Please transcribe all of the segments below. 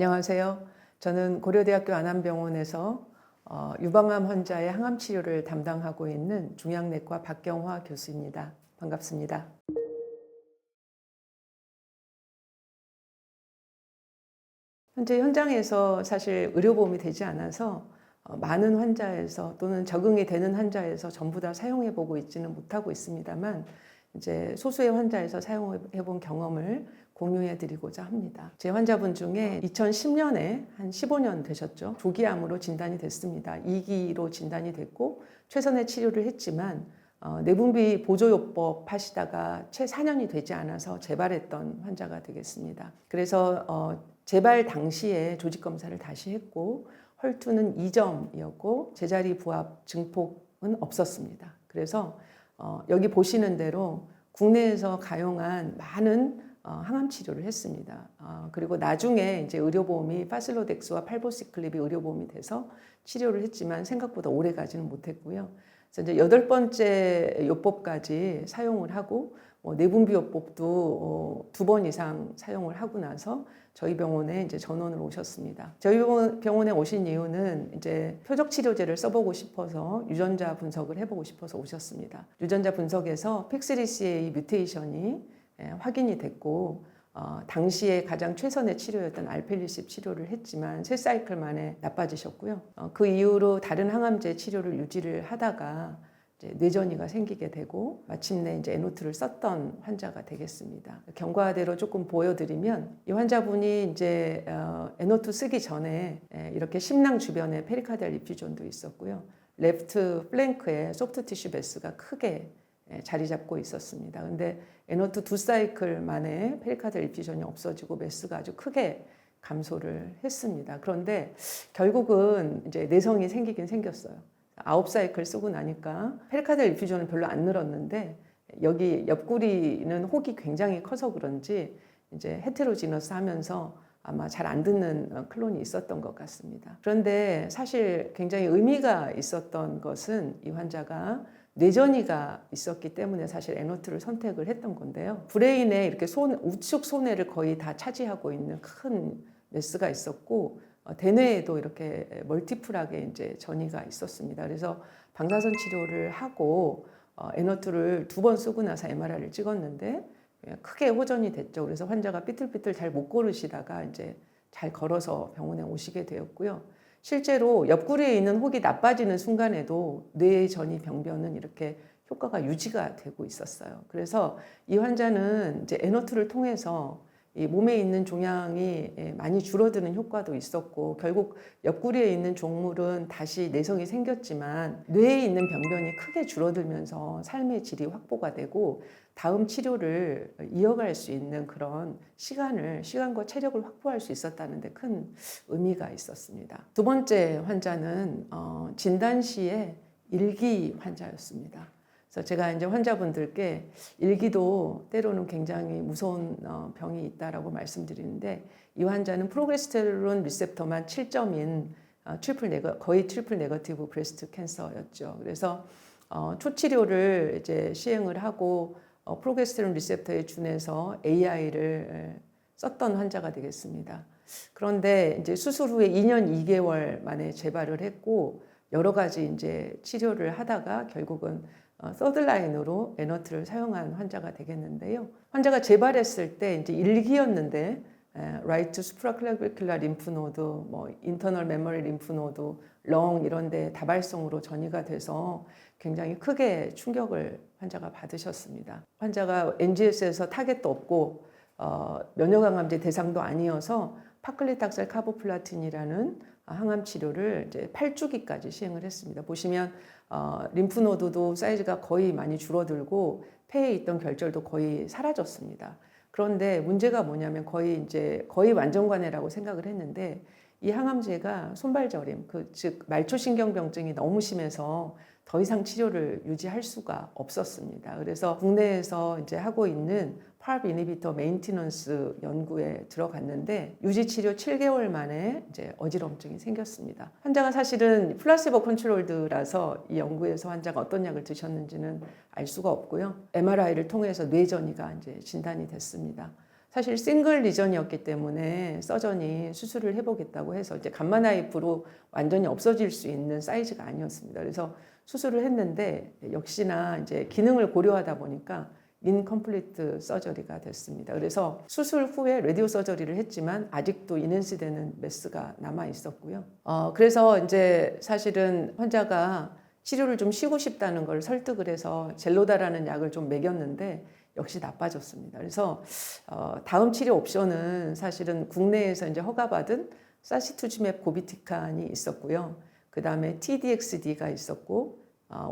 안녕하세요. 저는 고려대학교 안암병원에서 어, 유방암 환자의 항암 치료를 담당하고 있는 중양내과 박경화 교수입니다. 반갑습니다. 현재 현장에서 사실 의료보험이 되지 않아서 어, 많은 환자에서 또는 적응이 되는 환자에서 전부 다 사용해 보고 있지는 못하고 있습니다만 이제 소수의 환자에서 사용해 본 경험을 공유해 드리고자 합니다. 제 환자분 중에 2010년에 한 15년 되셨죠. 조기암으로 진단이 됐습니다. 2기로 진단이 됐고 최선의 치료를 했지만 어, 내분비 보조요법 하시다가 채 4년이 되지 않아서 재발했던 환자가 되겠습니다. 그래서 어, 재발 당시에 조직 검사를 다시 했고 혈투는 2점이었고 제자리 부합 증폭은 없었습니다. 그래서 어, 여기 보시는 대로 국내에서 가용한 많은 어, 항암 치료를 했습니다. 어, 그리고 나중에 이제 의료보험이 파슬로덱스와 팔보시클립이 의료보험이 돼서 치료를 했지만 생각보다 오래 가지는 못했고요. 그래서 이제 여덟 번째 요법까지 사용을 하고 뭐 내분비요법도 어, 두번 이상 사용을 하고 나서 저희 병원에 이제 전원을 오셨습니다. 저희 병원- 병원에 오신 이유는 이제 표적 치료제를 써보고 싶어서 유전자 분석을 해보고 싶어서 오셨습니다. 유전자 분석에서 픽스리CA 뮤테이션이 예, 확인이 됐고 어, 당시에 가장 최선의 치료였던 알펠리십 치료를 했지만 세 사이클 만에 나빠지셨고요. 어, 그 이후로 다른 항암제 치료를 유지를 하다가 뇌전이가 생기게 되고 마침내 이제 에노트를 썼던 환자가 되겠습니다. 경과대로 조금 보여드리면 이 환자분이 이제 어, 에노트 쓰기 전에 예, 이렇게 심낭 주변에 페리카디알 리퓨전도 있었고요. 레프트 플랭크에 소프트 티슈 베스가 크게 예, 자리 잡고 있었습니다. 근데 에노트 두 사이클 만에 페리카디알 리퓨전이 없어지고 메스가 아주 크게 감소를 했습니다. 그런데 결국은 이제 내성이 생기긴 생겼어요. 아홉 사이클 쓰고 나니까 페리카디알 리퓨전은 별로 안 늘었는데 여기 옆구리는 혹이 굉장히 커서 그런지 이제 헤테로지너스 하면서 아마 잘 안 듣는 어, 클론이 있었던 것 같습니다. 그런데 사실 굉장히 의미가 있었던 것은 이 환자가 뇌전이가 있었기 때문에 사실 에노트를 선택을 했던 건데요. 브레인에 이렇게 손, 우측 손해를 거의 다 차지하고 있는 큰 메스가 있었고 어, 대뇌에도 이렇게 멀티플하게 이제 전이가 있었습니다. 그래서 방사선 치료를 하고 어, 에너트를 두 번 쓰고 나서 MRI를 찍었는데 예, 크게 호전이 됐죠. 그래서 환자가 삐뚤삐뚤 잘 못 걸으시다가 이제 잘 걸어서 병원에 오시게 되었고요. 실제로 옆구리에 있는 혹이 나빠지는 순간에도 뇌의 전이 병변은 이렇게 효과가 유지가 되고 있었어요. 그래서 이 환자는 이제 에너트를 통해서 이 몸에 있는 종양이 예, 많이 줄어드는 효과도 있었고 결국 옆구리에 있는 종물은 다시 내성이 생겼지만 뇌에 있는 병변이 크게 줄어들면서 삶의 질이 확보가 되고 다음 치료를 이어갈 수 있는 그런 시간을 시간과 체력을 확보할 수 있었다는 데 큰 의미가 있었습니다. 두 번째 환자는 어, 진단 시에 일기 환자였습니다. 그래서 제가 이제 환자분들께 일기도 때로는 굉장히 무서운 어, 병이 있다라고 말씀드리는데 이 환자는 프로게스테론 리셉터만 7점인 어, 트리플 네거 거의 트리플 네거티브 브레스트 캔서였죠. 그래서 어, 초치료를 이제 시행을 하고 어, 프로게스테론 리셉터에 준해서 AI를 썼던 환자가 되겠습니다. 그런데 이제 수술 후에 2년 2개월 만에 재발을 했고 여러 가지 이제 치료를 하다가 결국은 어, 서드라인으로 에너트를 사용한 환자가 되겠는데요. 환자가 재발했을 때 이제 일기였는데 라이트 수프라클라비큘라 림프노드, 뭐 인터널 메모리 림프노드, 렁 이런 데 다발성으로 전이가 돼서 굉장히 크게 충격을 환자가 받으셨습니다. 환자가 NGS에서 타겟도 없고 어, 면역항암제 대상도 아니어서 파클리탁셀 카보플라틴이라는 항암 치료를 이제 8주기까지 시행을 했습니다. 보시면 어, 림프노드도 사이즈가 거의 많이 줄어들고 폐에 있던 결절도 거의 사라졌습니다. 그런데 문제가 뭐냐면 거의 이제 거의 완전관해라고 생각을 했는데 이 항암제가 손발저림, 그 즉 말초신경병증이 너무 심해서 더 이상 치료를 유지할 수가 없었습니다. 그래서 국내에서 이제 하고 있는 팝 이니비터 메인티넌스 연구에 들어갔는데 유지 치료 7개월 만에 이제 어지럼증이 생겼습니다. 환자가 사실은 플라시보 컨트롤드라서 이 연구에서 환자가 어떤 약을 드셨는지는 알 수가 없고요. MRI를 통해서 뇌전이가 이제 진단이 됐습니다. 사실 싱글 리전이었기 때문에 서전이 수술을 해보겠다고 해서 이제 감마나이프로 완전히 없어질 수 있는 사이즈가 아니었습니다. 그래서 수술을 했는데 역시나 이제 기능을 고려하다 보니까 인컴플리트 서저리가 됐습니다. 그래서 수술 후에 라디오 서저리를 했지만 아직도 인핸스 되는 메스가 남아 있었고요. 어, 그래서 이제 사실은 환자가 치료를 좀 쉬고 싶다는 걸 설득을 해서 젤로다라는 약을 좀 먹였는데 역시 나빠졌습니다. 그래서 어, 다음 치료 옵션은 사실은 국내에서 이제 허가받은 사시투즈맵 고비티칸이 있었고요. 그 다음에 TDXD가 있었고 어,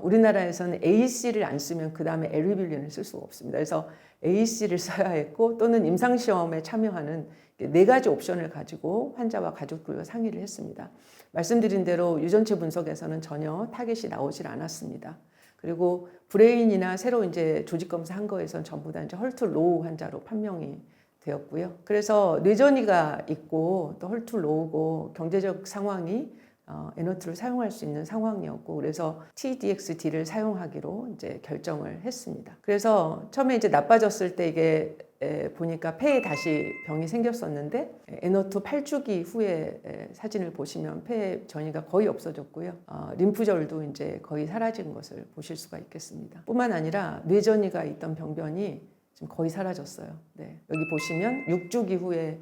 우리나라에서는 AC를 안 쓰면 그 다음에 에리빌린을 쓸 수가 없습니다. 그래서 AC를 써야 했고 또는 임상시험에 참여하는 네 가지 옵션을 가지고 환자와 가족들과 상의를 했습니다. 말씀드린 대로 유전체 분석에서는 전혀 타겟이 나오질 않았습니다. 그리고 브레인이나 새로 이제 조직 검사 한 거에선 전부 다 이제 헐투 로우 환자로 판명이 되었고요. 그래서 뇌전이가 있고 또 헐투 로우고 경제적 상황이 어, 에너트를 사용할 수 있는 상황이었고 그래서 TDXD를 사용하기로 이제 결정을 했습니다. 그래서 처음에 이제 나빠졌을 때 이게 에, 보니까 폐에 다시 병이 생겼었는데 에너트 8주기 후에 에, 사진을 보시면 폐 전이가 거의 없어졌고요. 어, 림프절도 이제 거의 사라진 것을 보실 수가 있겠습니다. 뿐만 아니라 뇌전이가 있던 병변이 지금 거의 사라졌어요. 네. 여기 보시면 6주기 후에 예,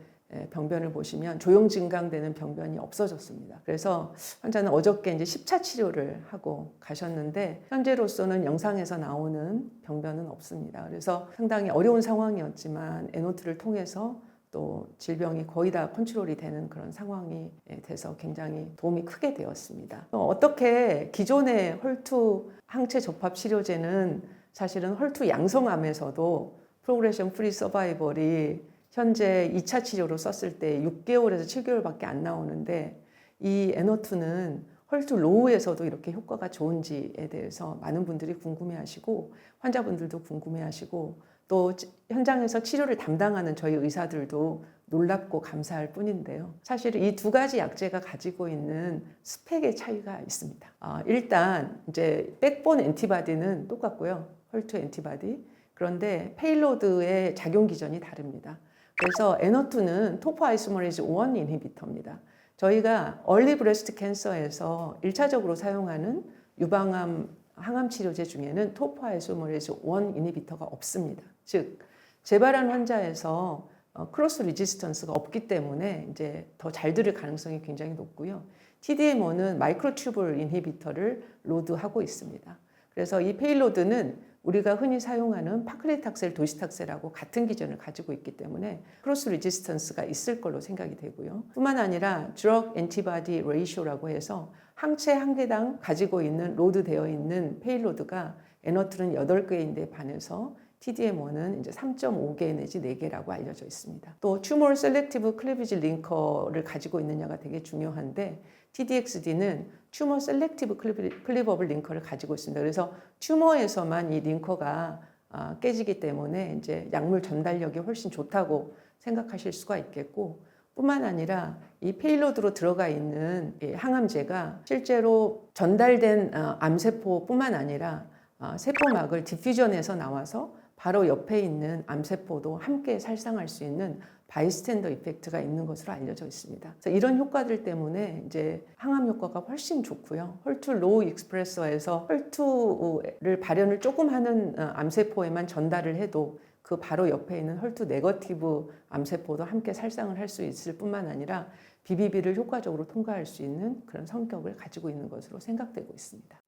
병변을 보시면 조용 증강되는 병변이 없어졌습니다. 그래서 환자는 어저께 이제 10차 치료를 하고 가셨는데 현재로서는 영상에서 나오는 병변은 없습니다. 그래서 상당히 어려운 상황이었지만 에노트를 통해서 또 질병이 거의 다 컨트롤이 되는 그런 상황이 예, 돼서 굉장히 도움이 크게 되었습니다. 또 어떻게 기존의 헐투 항체 접합 치료제는 사실은 헐투 양성암에서도 프로그레션 프리 서바이벌이 현재 2차 치료로 썼을 때 6개월에서 7개월밖에 안 나오는데 이 에너투는 헐투 로우에서도 이렇게 효과가 좋은지에 대해서 많은 분들이 궁금해하시고 환자분들도 궁금해하시고 또 현장에서 치료를 담당하는 저희 의사들도 놀랍고 감사할 뿐인데요. 사실 이 두 가지 약제가 가지고 있는 스펙의 차이가 있습니다. 아, 일단 이제 백본 엔티바디는 똑같고요. 헐투 엔티바디. 그런데 페일로드의 작용 기전이 다릅니다. 그래서 에너투는 토포 아이소머레이즈 1 인히비터입니다. 저희가 얼리 브레스트 캔서에서 1차적으로 사용하는 유방암 항암 치료제 중에는 토포 아이소머레이즈 1 인히비터가 없습니다. 즉 재발한 환자에서 어, 크로스 리지스턴스가 없기 때문에 이제 더 잘 들을 가능성이 굉장히 높고요. TDM1은 마이크로튜블 인히비터를 로드하고 있습니다. 그래서 이 페일로드는 우리가 흔히 사용하는 파크레탁셀, 도시탁셀하고 같은 기전을 가지고 있기 때문에 크로스 리지스턴스가 있을 걸로 생각이 되고요. 뿐만 아니라 드럭 엔티바디 레이쇼라고 해서 항체 한 개당 가지고 있는 로드 되어 있는 페일로드가 에너트는 8개인데 반해서 TDM1은 이제 3.5개 내지 4개라고 알려져 있습니다. 또 튜머 셀렉티브 클리비지 링커를 가지고 있느냐가 되게 중요한데 TDXD는 튜머 셀렉티브 클리버블 링커를 가지고 있습니다. 그래서 튜머에서만 이 링커가 아, 깨지기 때문에 이제 약물 전달력이 훨씬 좋다고 생각하실 수가 있겠고 뿐만 아니라 이 페일로드로 들어가 있는 항암제가 실제로 전달된 어, 암세포뿐만 아니라 어, 세포막을 디퓨전에서 나와서 바로 옆에 있는 암세포도 함께 살상할 수 있는 바이스탠더 이펙트가 있는 것으로 알려져 있습니다. 그래서 이런 효과들 때문에 이제 항암 효과가 훨씬 좋고요. 헐투 로우 익스프레서에서 헐투를 발현을 조금 하는 어, 암세포에만 전달을 해도 그 바로 옆에 있는 헐투 네거티브 암세포도 함께 살상을 할 수 있을 뿐만 아니라 BBB를 효과적으로 통과할 수 있는 그런 성격을 가지고 있는 것으로 생각되고 있습니다.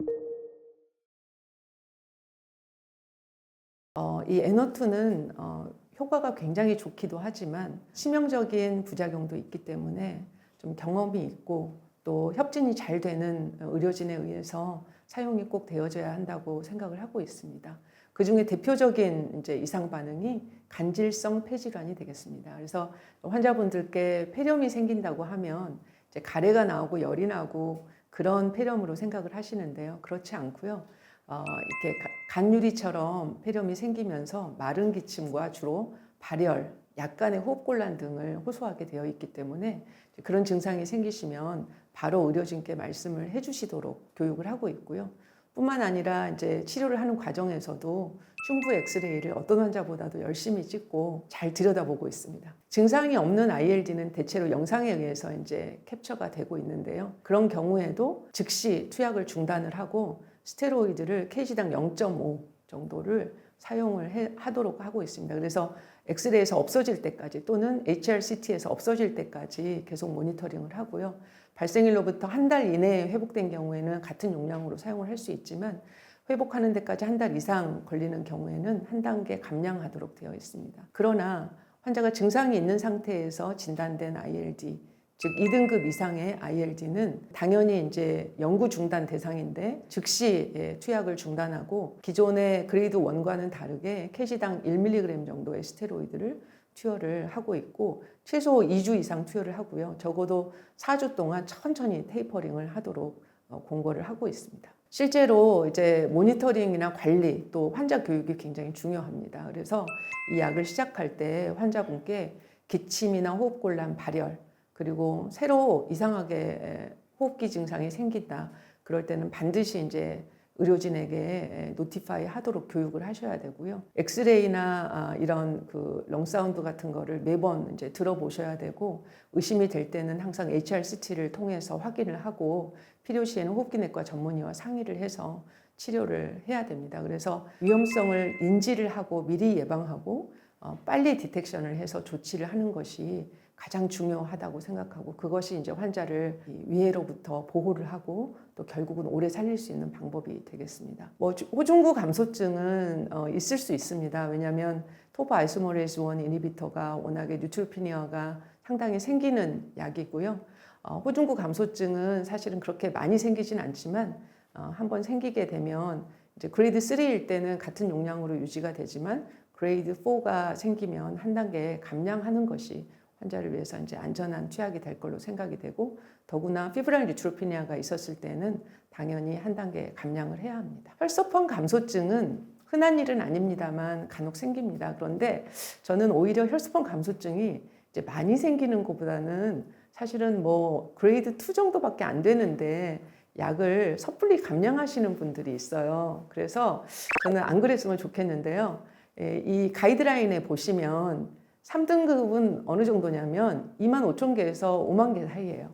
어, 이 에너투는 어, 효과가 굉장히 좋기도 하지만 치명적인 부작용도 있기 때문에 좀 경험이 있고 또 협진이 잘 되는 의료진에 의해서 사용이 꼭 되어져야 한다고 생각을 하고 있습니다. 그 중에 대표적인 이제 이상 반응이 간질성 폐질환이 되겠습니다. 그래서 환자분들께 폐렴이 생긴다고 하면 이제 가래가 나오고 열이 나고 그런 폐렴으로 생각을 하시는데요. 그렇지 않고요. 어, 이렇게 간유리처럼 폐렴이 생기면서 마른 기침과 주로 발열, 약간의 호흡곤란 등을 호소하게 되어 있기 때문에 그런 증상이 생기시면 바로 의료진께 말씀을 해주시도록 교육을 하고 있고요. 뿐만 아니라 이제 치료를 하는 과정에서도 흉부 엑스레이를 어떤 환자보다도 열심히 찍고 잘 들여다보고 있습니다. 증상이 없는 ILD는 대체로 영상에 의해서 이제 캡처가 되고 있는데요. 그런 경우에도 즉시 투약을 중단을 하고 스테로이드를 kg당 0.5 정도를 사용을 해- 하도록 하고 있습니다. 그래서 엑스레이에서 없어질 때까지 또는 HRCT에서 없어질 때까지 계속 모니터링을 하고요. 발생일로부터 한 달 이내에 회복된 경우에는 같은 용량으로 사용을 할 수 있지만 회복하는 데까지 한 달 이상 걸리는 경우에는 한 단계 감량하도록 되어 있습니다. 그러나 환자가 증상이 있는 상태에서 진단된 ILD, 즉 2등급 이상의 ILD는 당연히 이제 연구 중단 대상인데 즉시 예, 투약을 중단하고 기존의 그레이드 1과는 다르게 kg당 1mg 정도의 스테로이드를 투여를 하고 있고 최소 2주 이상 투여를 하고요. 적어도 4주 동안 천천히 테이퍼링을 하도록 어, 공고를 하고 있습니다. 실제로 이제 모니터링이나 관리 또 환자 교육이 굉장히 중요합니다. 그래서 이 약을 시작할 때 환자분께 기침이나 호흡곤란 발열 그리고 새로 이상하게 호흡기 증상이 생긴다. 그럴 때는 반드시 이제 의료진에게 노티파이 하도록 교육을 하셔야 되고요. 엑스레이나 아, 이런 그 렁사운드 같은 거를 매번 이제 들어보셔야 되고 의심이 될 때는 항상 HRCT를 통해서 확인을 하고 필요시에는 호흡기내과 전문의와 상의를 해서 치료를 해야 됩니다. 그래서 위험성을 인지를 하고 미리 예방하고 어, 빨리 디텍션을 해서 조치를 하는 것이 가장 중요하다고 생각하고 그것이 이제 환자를 이 위해로부터 보호를 하고 또 결국은 오래 살릴 수 있는 방법이 되겠습니다. 뭐 주- 호중구 감소증은 어, 있을 수 있습니다. 왜냐하면 토프 아이소모레이즈 1 이니비터가 워낙에 뉴트로피니아가 상당히 생기는 약이고요. 어, 호중구 감소증은 사실은 그렇게 많이 생기진 않지만 어, 한번 생기게 되면 이제 그레이드 3일 때는 같은 용량으로 유지가 되지만 그레이드 4가 생기면 한 단계 감량하는 것이 환자를 위해서 이제 안전한 투약이 될 걸로 생각이 되고 더구나 피브랄 뉴트로피니아가 있었을 때는 당연히 한 단계 감량을 해야 합니다. 혈소판 감소증은 흔한 일은 아닙니다만 간혹 생깁니다. 그런데 저는 오히려 혈소판 감소증이 이제 많이 생기는 것보다는 사실은 뭐 그레이드 2 정도밖에 안 되는데 약을 섣불리 감량하시는 분들이 있어요. 그래서 저는 안 그랬으면 좋겠는데요. 예, 이 가이드라인에 보시면 3등급은 어느 정도냐면 2만 5천 개에서 5만 개 사이예요.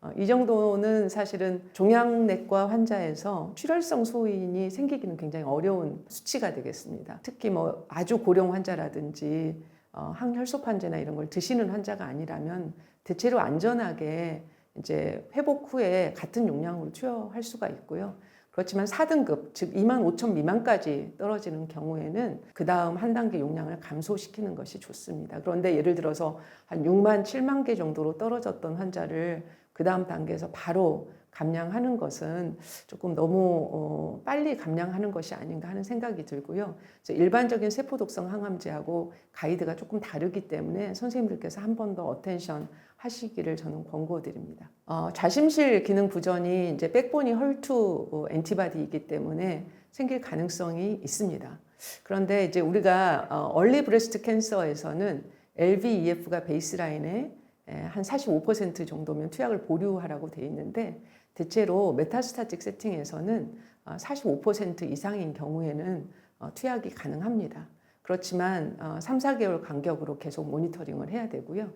어, 이 정도는 사실은 종양내과 환자에서 출혈성 소인이 생기기는 굉장히 어려운 수치가 되겠습니다. 특히 뭐 아주 고령 환자라든지 어, 항혈소 환자나 이런 걸 드시는 환자가 아니라면 대체로 안전하게 이제 회복 후에 같은 용량으로 투여할 수가 있고요. 그렇지만 4등급, 즉 2만 5천 미만까지 떨어지는 경우에는 그 다음 한 단계 용량을 감소시키는 것이 좋습니다. 그런데 예를 들어서 한 6만, 7만 개 정도로 떨어졌던 환자를 그 다음 단계에서 바로 감량하는 것은 조금 너무 어, 빨리 감량하는 것이 아닌가 하는 생각이 들고요. 일반적인 세포독성 항암제하고 가이드가 조금 다르기 때문에 선생님들께서 한 번 더 어텐션 하시기를 저는 권고드립니다. 어, 좌심실 기능 부전이 이제 백본이 헐투 어, 엔티바디이기 때문에 생길 가능성이 있습니다. 그런데 이제 우리가 어, 얼리 브레스트 캔서에서는 LVEF가 베이스라인에 에, 한45% 정도면 투약을 보류하라고 돼 있는데 대체로 메타스타틱 세팅에서는 어, 45% 이상인 경우에는 어, 투약이 가능합니다. 그렇지만 어, 3, 4개월 간격으로 계속 모니터링을 해야 되고요.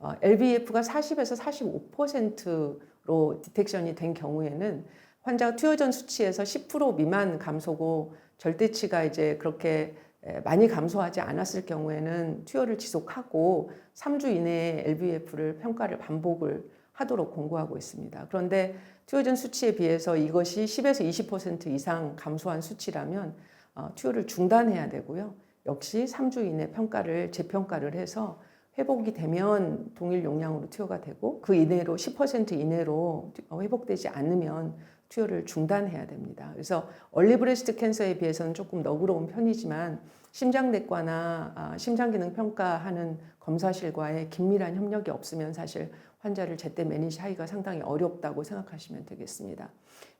어, LVEF가 40에서 45%로 디텍션이 된 경우에는 환자가 투여 전 수치에서 10% 미만 감소고 절대치가 이제 그렇게 에, 많이 감소하지 않았을 경우에는 투여를 지속하고 3주 이내에 LVEF를 평가를 반복을 하도록 권고하고 있습니다. 그런데 투여 전 수치에 비해서 이것이 10에서 20% 이상 감소한 수치라면 어, 투여를 중단해야 되고요. 역시 3주 이내 평가를 재평가를 해서 회복이 되면 동일 용량으로 투여가 되고 그 이내로 10% 이내로 회복되지 않으면 투여를 중단해야 됩니다. 그래서 얼리 브레스트 캔서에 비해서는 조금 너그러운 편이지만 심장내과나 아, 심장기능 평가하는 검사실과의 긴밀한 협력이 없으면 사실 환자를 제때 매니지하기가 상당히 어렵다고 생각하시면 되겠습니다.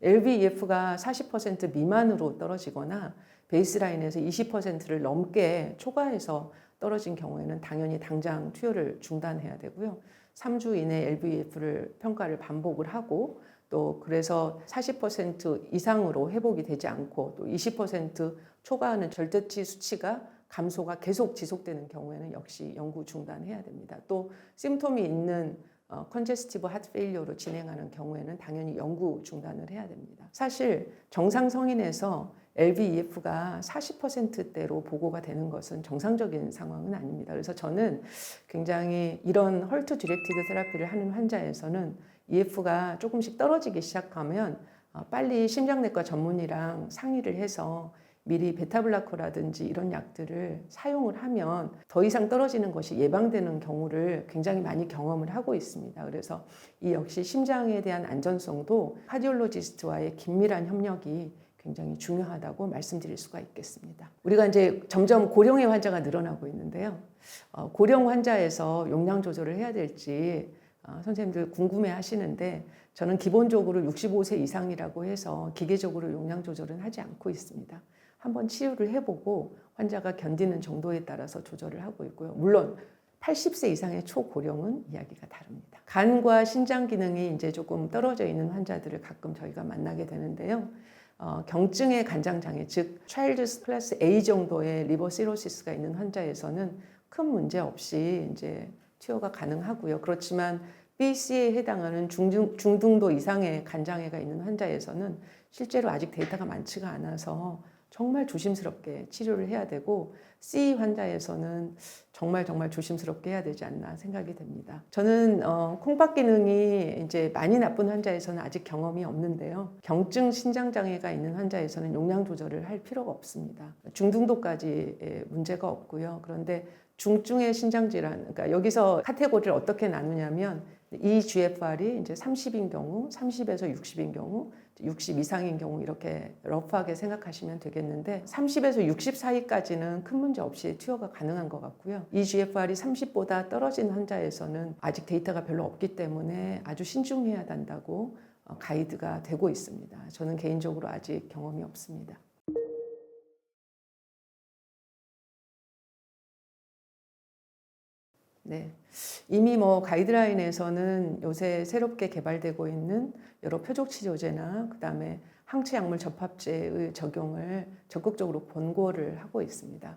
LVEF가 40% 미만으로 떨어지거나 베이스라인에서 20%를 넘게 초과해서 떨어진 경우에는 당연히 당장 투여를 중단해야 되고요. 3주 이내 LVEF를 평가를 반복을 하고 또 그래서 40% 이상으로 회복이 되지 않고 또 20% 초과하는 절대치 수치가 감소가 계속 지속되는 경우에는 역시 연구 중단해야 됩니다. 또 심톰이 있는 어, 컨제스티브 하트 페일리어로 진행하는 경우에는 당연히 연구 중단을 해야 됩니다. 사실 정상 성인에서 LVEF가 40%대로 보고가 되는 것은 정상적인 상황은 아닙니다. 그래서 저는 굉장히 이런 헐트 디렉티드 테라피를 하는 환자에서는 EF가 조금씩 떨어지기 시작하면 어, 빨리 심장내과 전문의랑 상의를 해서 미리 베타블라커라든지 이런 약들을 사용을 하면 더 이상 떨어지는 것이 예방되는 경우를 굉장히 많이 경험을 하고 있습니다. 그래서 이 역시 심장에 대한 안전성도 카디올로지스트와의 긴밀한 협력이 굉장히 중요하다고 말씀드릴 수가 있겠습니다. 우리가 이제 점점 고령의 환자가 늘어나고 있는데요. 어, 고령 환자에서 용량 조절을 해야 될지 어, 선생님들 궁금해 하시는데 저는 기본적으로 65세 이상이라고 해서 기계적으로 용량 조절은 하지 않고 있습니다. 한번 치료를 해보고 환자가 견디는 정도에 따라서 조절을 하고 있고요. 물론 80세 이상의 초고령은 이야기가 다릅니다. 간과 신장 기능이 이제 조금 떨어져 있는 환자들을 가끔 저희가 만나게 되는데요. 어, 경증의 간장 장애, 즉 차일드 클래스 A 정도의 리버 시로시스가 있는 환자에서는 큰 문제 없이 이제 투여가 가능하고요. 그렇지만 BC에 해당하는 중등, 중등도 이상의 간장애가 있는 환자에서는 실제로 아직 데이터가 많지가 않아서 정말 조심스럽게 치료를 해야 되고 C 환자에서는 정말 정말 조심스럽게 해야 되지 않나 생각이 됩니다. 저는 어, 콩팥 기능이 이제 많이 나쁜 환자에서는 아직 경험이 없는데요. 경증 신장 장애가 있는 환자에서는 용량 조절을 할 필요가 없습니다. 중등도까지 문제가 없고요. 그런데 중증의 신장 질환, 그러니까 여기서 카테고리를 어떻게 나누냐면 이 GFR이 이제 30인 경우, 30에서 60인 경우, 60 이상인 경우 이렇게 러프하게 생각하시면 되겠는데 30에서 60 사이까지는 큰 문제 없이 투여가 가능한 것 같고요. 이 GFR이 30보다 떨어진 환자에서는 아직 데이터가 별로 없기 때문에 아주 신중해야 한다고 어, 가이드가 되고 있습니다. 저는 개인적으로 아직 경험이 없습니다. 네. 이미 뭐 가이드라인에서는 요새 새롭게 개발되고 있는 여러 표적 치료제나 그다음에 항체 약물 접합제의 적용을 적극적으로 권고를 하고 있습니다.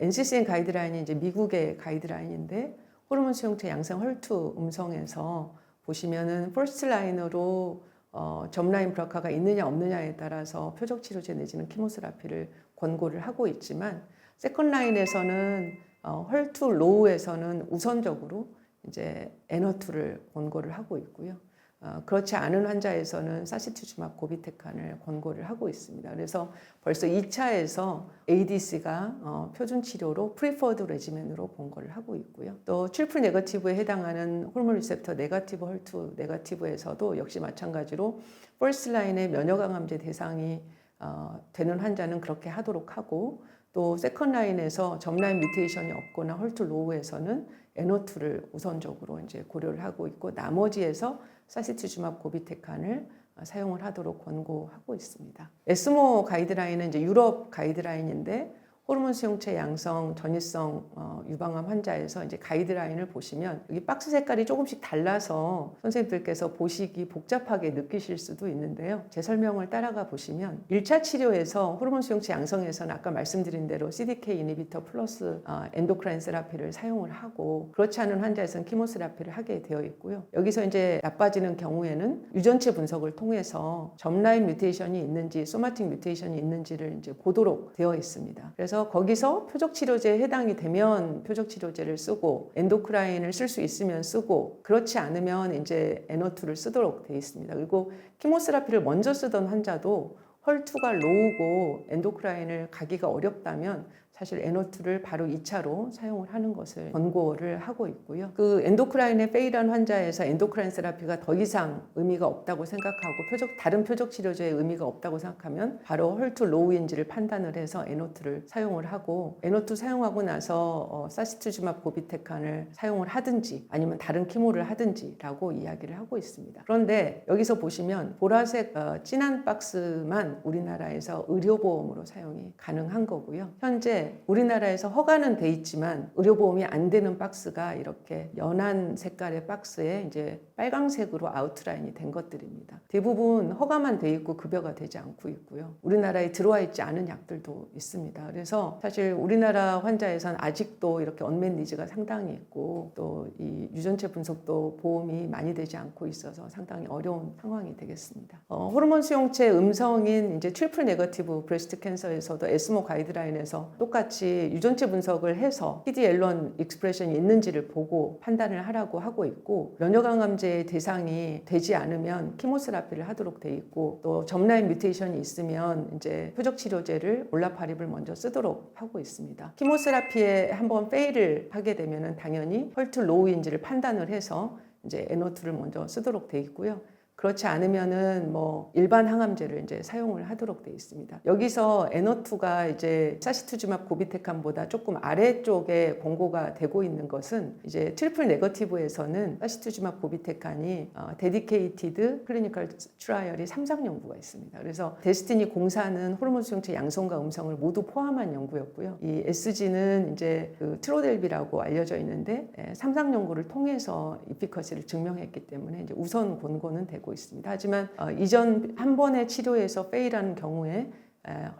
NCCN 가이드라인이 이제 미국의 가이드라인인데 호르몬 수용체 양성 혈투 음성에서 보시면은 퍼스트 라인으로 어, 점라인 브라카가 있느냐 없느냐에 따라서 표적 치료제 내지는 키모스라피를 권고를 하고 있지만 세컨 라인에서는 어, 헐투 로우에서는 우선적으로 이제 에너투를 권고를 하고 있고요. 어, 그렇지 않은 환자에서는 사시투주막 고비테칸을 권고를 하고 있습니다. 그래서 벌써 2차에서 ADC가 어, 표준 치료로 프리퍼드 레지멘으로 권고를 하고 있고요. 또 트리플 네거티브에 해당하는 호르몬 리셉터 네거티브 헐투 네거티브에서도 역시 마찬가지로 퍼스트 라인의 면역 항암제 대상이 어, 되는 환자는 그렇게 하도록 하고 또 세컨 라인에서 점라인 뮤테이션이 없거나 헐트 로우에서는 NO2를 우선적으로 이제 고려를 하고 있고 나머지에서 사시트주맙 고비테칸을 사용을 하도록 권고하고 있습니다. 에스모 가이드라인은 이제 유럽 가이드라인인데 호르몬 수용체 양성 전이성 어, 유방암 환자에서 이제 가이드라인을 보시면 여기 박스 색깔이 조금씩 달라서 선생님들께서 보시기 복잡하게 느끼실 수도 있는데요. 제 설명을 따라가 보시면 1차 치료에서 호르몬 수용체 양성에서는 아까 말씀드린 대로 CDK 이니비터 플러스 어, 엔도크라인 세라피를 사용을 하고 그렇지 않은 환자에서는 키모세라피를 하게 되어 있고요. 여기서 이제 나빠지는 경우에는 유전체 분석을 통해서 점라인 뮤테이션이 있는지 소마틱 뮤테이션이 있는지를 이제 보도록 되어 있습니다. 그래서 그래서 거기서 표적 치료제에 해당이 되면 표적 치료제를 쓰고 엔도크라인을 쓸 수 있으면 쓰고 그렇지 않으면 이제 에너투를 쓰도록 되어 있습니다. 그리고 키모세라피를 먼저 쓰던 환자도 헐투가 로우고 엔도크라인을 가기가 어렵다면 사실 NO2를 바로 2차로 사용을 하는 것을 권고를 하고 있고요. 그 엔도크라인에 페일한 환자에서 엔도크라인 세라피가 더 이상 의미가 없다고 생각하고 표적 다른 표적 치료제의 의미가 없다고 생각하면 바로 헐투 로우인지를 판단을 해서 NO2를 사용을 하고 NO2 사용하고 나서 어, 사시트주맙 고비테칸을 사용을 하든지 아니면 다른 키모를 하든지라고 이야기를 하고 있습니다. 그런데 여기서 보시면 보라색 어, 진한 박스만 우리나라에서 의료보험으로 사용이 가능한 거고요. 현재 우리나라에서 허가는 돼 있지만 의료보험이 안 되는 박스가 이렇게 연한 색깔의 박스에 이제 빨강색으로 아웃라인이 된 것들입니다. 대부분 허가만 돼 있고 급여가 되지 않고 있고요. 우리나라에 들어와 있지 않은 약들도 있습니다. 그래서 사실 우리나라 환자에선 아직도 이렇게 언맨 니즈가 상당히 있고 또 이 유전체 분석도 보험이 많이 되지 않고 있어서 상당히 어려운 상황이 되겠습니다. 어, 호르몬 수용체 음성인 이제 트리플 네거티브 브레스트 캔서에서도 에스모 가이드라인에서 똑 같이 유전체 분석을 해서 PD-L1 익스프레션이 있는지를 보고 판단을 하라고 하고 있고 면역항암제 대상이 되지 않으면 키모세라피를 하도록 돼 있고 또 점라인 뮤테이션이 있으면 이제 표적 치료제를 올라파립을 먼저 쓰도록 하고 있습니다. 키모세라피에 한번 페일을 하게 되면은 당연히 헐트 로우인지를 판단을 해서 이제 NO2를 먼저 쓰도록 돼 있고요. 그렇지 않으면은 뭐 일반 항암제를 이제 사용을 하도록 돼 있습니다. 여기서 NO2가 이제 사시투지맙 고비테칸보다 조금 아래쪽에 공고가 되고 있는 것은 이제 트리플 네거티브에서는 사시투지맙 고비테칸이 어, 데디케이티드 클리니컬 트라이얼이 3상 연구가 있습니다. 그래서 데스티니 공사는 호르몬 수용체 양성과 음성을 모두 포함한 연구였고요. 이 SG는 이제 그 트로델비라고 알려져 있는데 예, 3상 연구를 통해서 이피커시를 증명했기 때문에 이제 우선 권고는 되고 있습니다. 하지만 어, 이전 한 번의 치료에서 페일하는 경우에 에,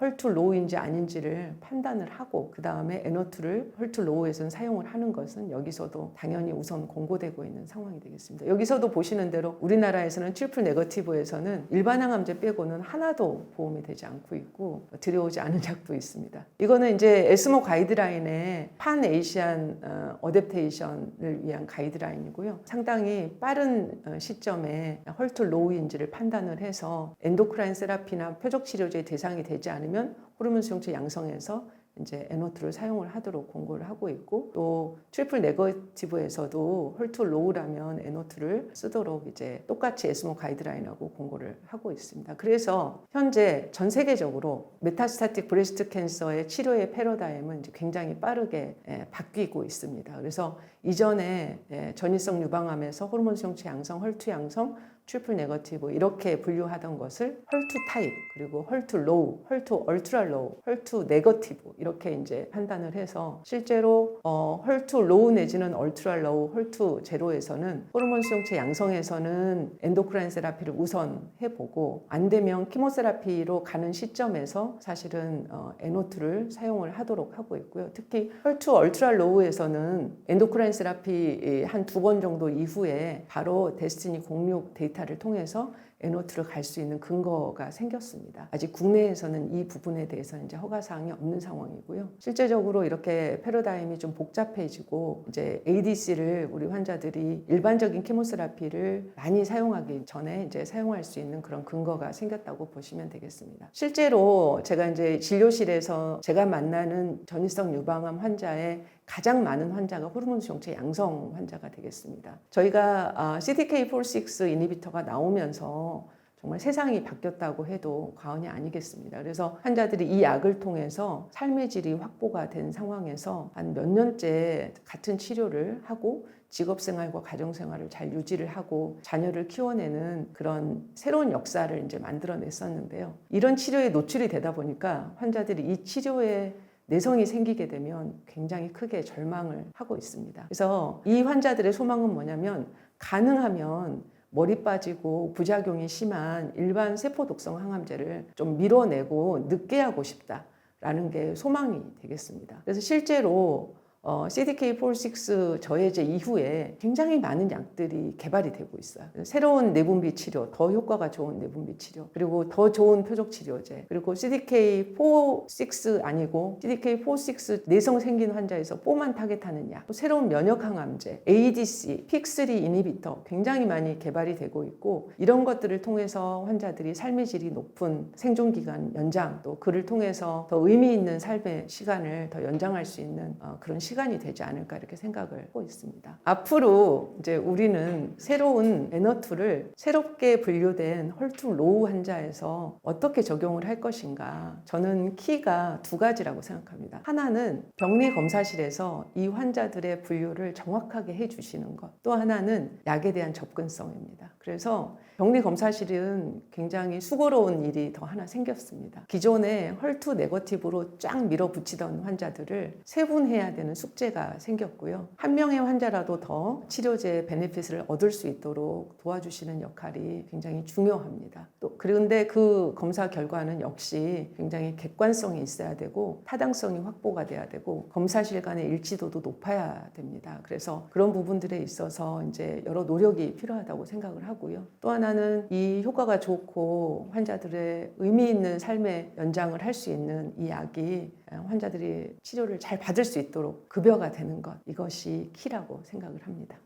헐투 로우인지 아닌지를 판단을 하고 그 다음에 NO2를 헐투 로우에서는 사용을 하는 것은 여기서도 당연히 우선 공고되고 있는 상황이 되겠습니다. 여기서도 보시는 대로 우리나라에서는 트리플 네거티브에서는 일반 항암제 빼고는 하나도 보험이 되지 않고 있고 들여오지 않은 약도 있습니다. 이거는 이제 에스모 가이드라인의 판 에이시안 어, 어댑테이션을 위한 가이드라인이고요. 상당히 빠른 어, 시점에 헐투 로우인지를 판단을 해서 엔도크라인 세라피나 표적 치료제 대상이 되지 않으면 호르몬 수용체 양성에서 이제 NO2를 사용을 하도록 공고를 하고 있고 또 트리플 네거티브에서도 헐투 로우라면 NO2를 쓰도록 이제 똑같이 에스모 가이드라인하고 공고를 하고 있습니다. 그래서 현재 전 세계적으로 메타스타틱 브레스트 캔서의 치료의 패러다임은 이제 굉장히 빠르게 예, 바뀌고 있습니다. 그래서 이전에 예, 전이성 유방암에서 호르몬 수용체 양성, 헐투 양성, 트리플 네거티브 이렇게 분류하던 것을 헐투 타입 그리고 헐투 로우, 헐투 얼트라 로우, 헐투 네거티브 이렇게 이제 판단을 해서 실제로 어, 헐투 로우 내지는 얼트라 로우, 헐투 제로에서는 호르몬 수용체 양성에서는 엔도크라인 세라피를 우선 해보고 안 되면 키모세라피로 가는 시점에서 사실은 어, NO2를 사용을 하도록 하고 있고요. 특히 헐투 얼트라 로우에서는 엔도크라인 세라피 한 두 번 정도 이후에 바로 데스티니 06 데이 터를 통해서 NO2를 갈 수 있는 근거가 생겼습니다. 아직 국내에서는 이 부분에 대해서 이제 허가 사항이 없는 상황이고요. 실제적으로 이렇게 패러다임이 좀 복잡해지고 이제 ADC를 우리 환자들이 일반적인 케모세라피를 많이 사용하기 전에 이제 사용할 수 있는 그런 근거가 생겼다고 보시면 되겠습니다. 실제로 제가 이제 진료실에서 제가 만나는 전이성 유방암 환자의 가장 많은 환자가 호르몬 수용체 양성 환자가 되겠습니다. 저희가 아, CDK4/6 이니비터가 나오면서 정말 세상이 바뀌었다고 해도 과언이 아니겠습니다. 그래서 환자들이 이 약을 통해서 삶의 질이 확보가 된 상황에서 한 몇 년째 같은 치료를 하고 직업 생활과 가정 생활을 잘 유지를 하고 자녀를 키워내는 그런 새로운 역사를 이제 만들어냈었는데요. 이런 치료에 노출이 되다 보니까 환자들이 이 치료에 내성이 생기게 되면 굉장히 크게 절망을 하고 있습니다. 그래서 이 환자들의 소망은 뭐냐면 가능하면 머리 빠지고 부작용이 심한 일반 세포 독성 항암제를 좀 밀어내고 늦게 하고 싶다라는 게 소망이 되겠습니다. 그래서 실제로 어, CDK4/6 저해제 이후에 굉장히 많은 약들이 개발이 되고 있어요. 새로운 내분비 치료, 더 효과가 좋은 내분비 치료, 그리고 더 좋은 표적 치료제, 그리고 CDK4/6 아니고 CDK4/6 내성 생긴 환자에서 뽀만 타겟하는 약, 또 새로운 면역 항암제, ADC, 픽3 이니비터 굉장히 많이 개발이 되고 있고 이런 것들을 통해서 환자들이 삶의 질이 높은 생존 기간 연장, 또 그를 통해서 더 의미 있는 삶의 시간을 더 연장할 수 있는 어, 그런 시 시간이 되지 않을까 이렇게 생각을 하고 있습니다. 앞으로 이제 우리는 새로운 에너투를 새롭게 분류된 헐투 로우 환자에서 어떻게 적용을 할 것인가. 저는 키가 두 가지라고 생각합니다. 하나는 병리 검사실에서 이 환자들의 분류를 정확하게 해주시는 것. 또 하나는 약에 대한 접근성입니다. 그래서 병리 검사실은 굉장히 수고로운 일이 더 하나 생겼습니다. 기존에 헐투 네거티브로 쫙 밀어붙이던 환자들을 세분해야 되는 숙제가 생겼고요. 한 명의 환자라도 더 치료제 베네핏을 얻을 수 있도록 도와주시는 역할이 굉장히 중요합니다. 또 그런데 그 검사 결과는 역시 굉장히 객관성이 있어야 되고 타당성이 확보가 돼야 되고 검사실 간의 일치도도 높아야 됩니다. 그래서 그런 부분들에 있어서 이제 여러 노력이 필요하다고 생각을 하고요. 또 하나는 이 효과가 좋고 환자들의 의미 있는 삶의 연장을 할 수 있는 이 약이 환자들이 치료를 잘 받을 수 있도록 급여가 되는 것 이것이 키라고 생각을 합니다.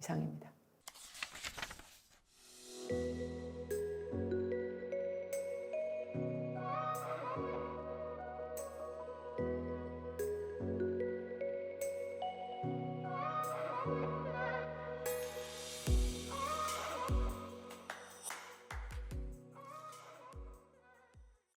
이상입니다.